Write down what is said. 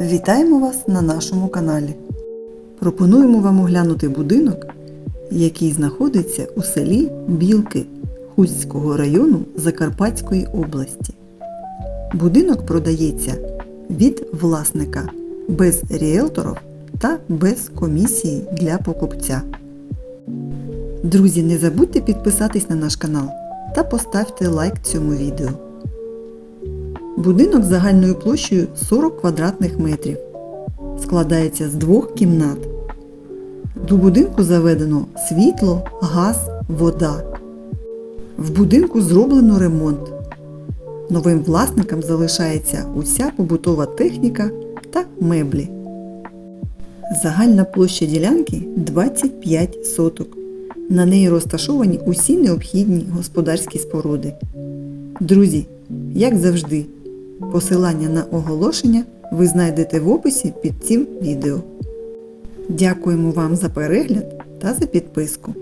Вітаємо вас на нашому каналі. Пропонуємо вам оглянути будинок, який знаходиться у селі Білки Хуського району Закарпатської області. Будинок продається від власника без ріелторів та без комісії для покупця. Друзі, не забудьте підписатись на наш канал та поставте лайк цьому відео. Будинок загальною площею 40 квадратних метрів. Складається з двох кімнат. До будинку заведено світло, газ, вода. В будинку зроблено ремонт. Новим власникам залишається уся побутова техніка та меблі. Загальна площа ділянки 25 соток. На неї розташовані усі необхідні господарські споруди. Друзі, як завжди, посилання на оголошення ви знайдете в описі під цим відео. Дякуємо вам за перегляд та за підписку.